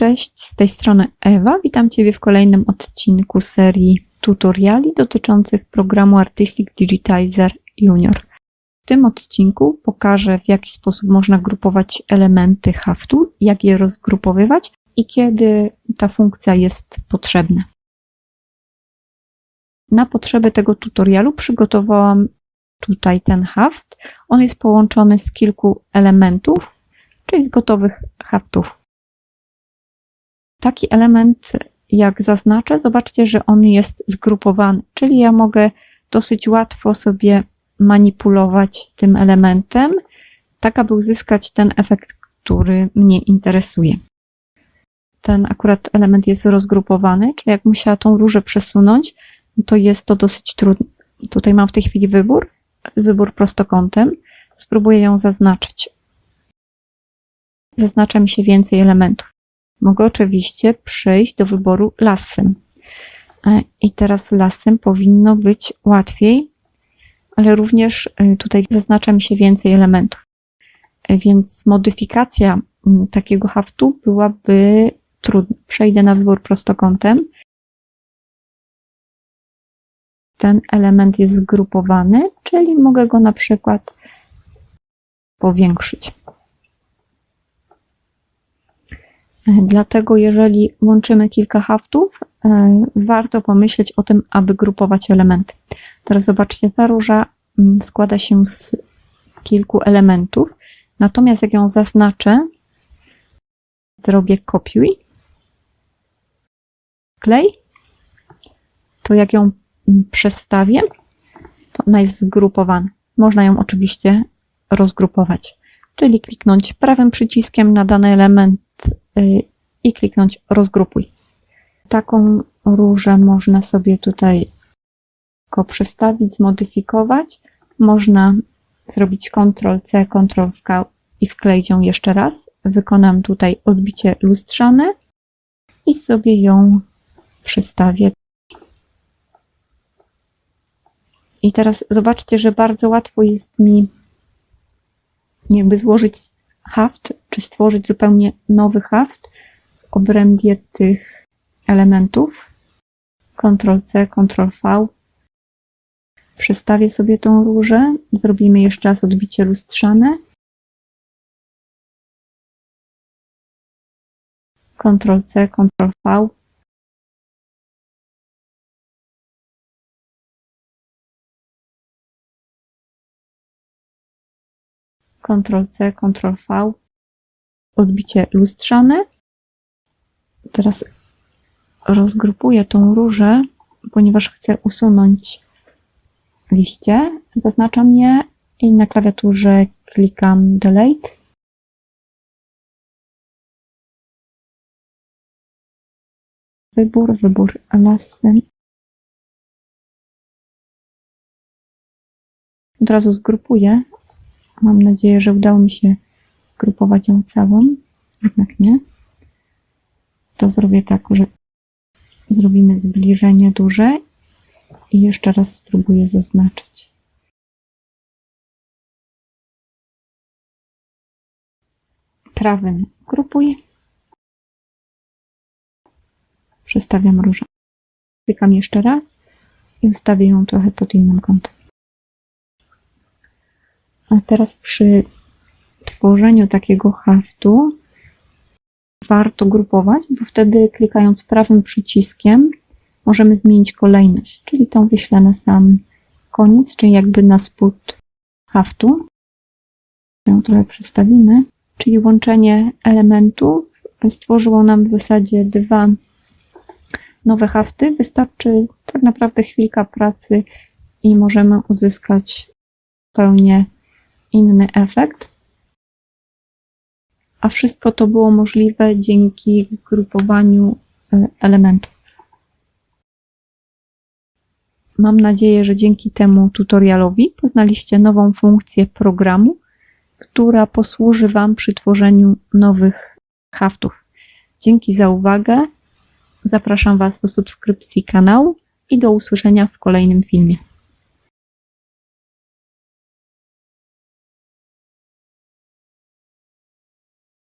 Cześć, z tej strony Ewa. Witam Ciebie w kolejnym odcinku serii tutoriali dotyczących programu Artistic Digitizer Junior. W tym odcinku pokażę, w jaki sposób można grupować elementy haftu, jak je rozgrupowywać i kiedy ta funkcja jest potrzebna. Na potrzeby tego tutorialu przygotowałam tutaj ten haft. On jest połączony z kilku elementów, czyli z gotowych haftów. Taki element, jak zaznaczę, zobaczcie, że on jest zgrupowany, czyli ja mogę dosyć łatwo sobie manipulować tym elementem, tak aby uzyskać ten efekt, który mnie interesuje. Ten akurat element jest rozgrupowany, czyli jak musiała tą różę przesunąć, to jest to dosyć trudne. Tutaj mam w tej chwili wybór, wybór prostokątem. Spróbuję ją zaznaczyć. Zaznacza mi się więcej elementów. Mogę oczywiście przejść do wyboru lasem. E, I teraz lasem powinno być łatwiej, ale również e, tutaj zaznacza mi się więcej elementów. E, więc modyfikacja takiego haftu byłaby trudna. Przejdę na wybór prostokątem. Ten element jest zgrupowany, czyli mogę go na przykład powiększyć. Dlatego, jeżeli łączymy kilka haftów, e, warto pomyśleć o tym, aby grupować elementy. Teraz zobaczcie, ta róża mm, składa się z kilku elementów, natomiast jak ją zaznaczę, zrobię kopiuj, klej, to jak ją mm, przestawię, to ona jest zgrupowana. Można ją oczywiście rozgrupować, czyli kliknąć prawym przyciskiem na dany element i kliknąć rozgrupuj. Taką różę można sobie tutaj go przestawić, zmodyfikować. Można zrobić Ctrl-C, Ctrl-V i wkleić ją jeszcze raz. Wykonam tutaj odbicie lustrzane i sobie ją przestawię. I teraz zobaczcie, że bardzo łatwo jest mi jakby złożyć haft, czy stworzyć zupełnie nowy haft w obrębie tych elementów. Ctrl-C, Ctrl-V. Przestawię sobie tą różę. Zrobimy jeszcze raz odbicie lustrzane. Ctrl-C, Ctrl-V. Ctrl-C, Ctrl-V, odbicie lustrzane. Teraz rozgrupuję tą różę, ponieważ chcę usunąć liście. Zaznaczam je i na klawiaturze klikam Delete. Wybór, wybór lasy. Od razu zgrupuję Mam nadzieję, że udało mi się zgrupować ją całą, jednak nie. To zrobię tak, że zrobimy zbliżenie duże i jeszcze raz spróbuję zaznaczyć. Prawym grupuję. Przestawiam różę. Klikam jeszcze raz i ustawię ją trochę pod innym kątem. A teraz przy tworzeniu takiego haftu warto grupować, bo wtedy klikając prawym przyciskiem możemy zmienić kolejność, czyli tą wyślę na sam koniec, czyli jakby na spód haftu. Ją trochę przestawimy, czyli łączenie elementów stworzyło nam w zasadzie dwa nowe hafty. Wystarczy tak naprawdę chwilka pracy i możemy uzyskać pełnię inny efekt. A wszystko to było możliwe dzięki grupowaniu e, elementów. Mam nadzieję, że dzięki temu tutorialowi poznaliście nową funkcję programu, która posłuży Wam przy tworzeniu nowych haftów. Dzięki za uwagę. Zapraszam Was do subskrypcji kanału i do usłyszenia w kolejnym filmie.